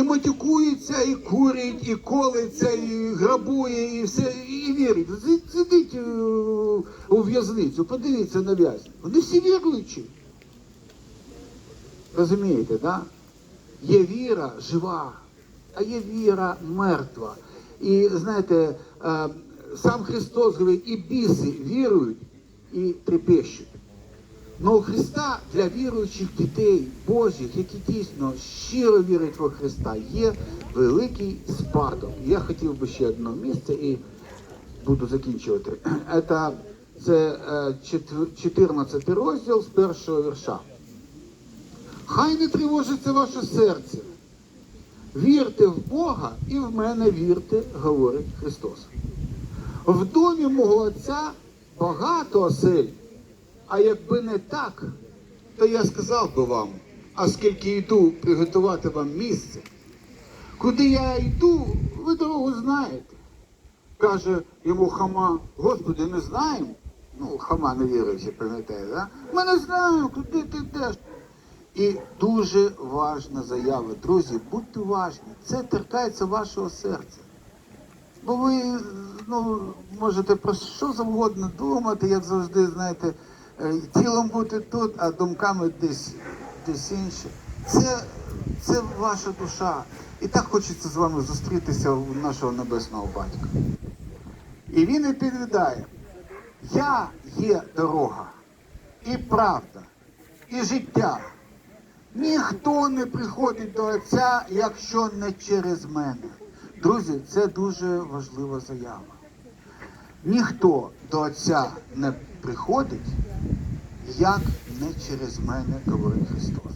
І матюкується, і курить, і колиться, і грабує, і все, і вірить. Си- Сидить е, у в'язницю, подивіться на в'язні. Вони всі віруючі. Розумієте, да? Є віра жива, а є віра мертва. І знаєте, е, сам Христос говорить, і біси вірують і трепещуть. Но у Христа для віруючих дітей Божих, які дійсно щиро вірять во Христа, є великий спадок. Я хотів би ще одне місце і буду закінчувати. Це, це е, 14 розділ з першого вірша. Хай не тривожиться ваше серце. Вірте в Бога і в мене вірте, говорить Христос. В домі мого Отця багато осель. А якби не так, то я сказав би вам, а скільки йду приготувати вам місце, куди я йду, ви дорогу знаєте. Каже йому Хама, Господи, не знаємо. Ну, Хама не віруючи, пам'ятає, да? Ми не знаємо, куди ти йдеш. І дуже важна заява. Друзі, будьте уважні, це торкається вашого серця. Бо ви ну, можете про що завгодно думати, як завжди, знаєте, тілом бути тут, а думками десь, десь інше. Це, це ваша душа. І так хочеться з вами зустрітися у нашого небесного батька. І він відповідає: Я є дорога, і правда, і життя. Ніхто не приходить до Отця, якщо не через мене. Друзі, це дуже важлива заява. Ніхто до Отця не приходить, як не через мене, говорить Христос.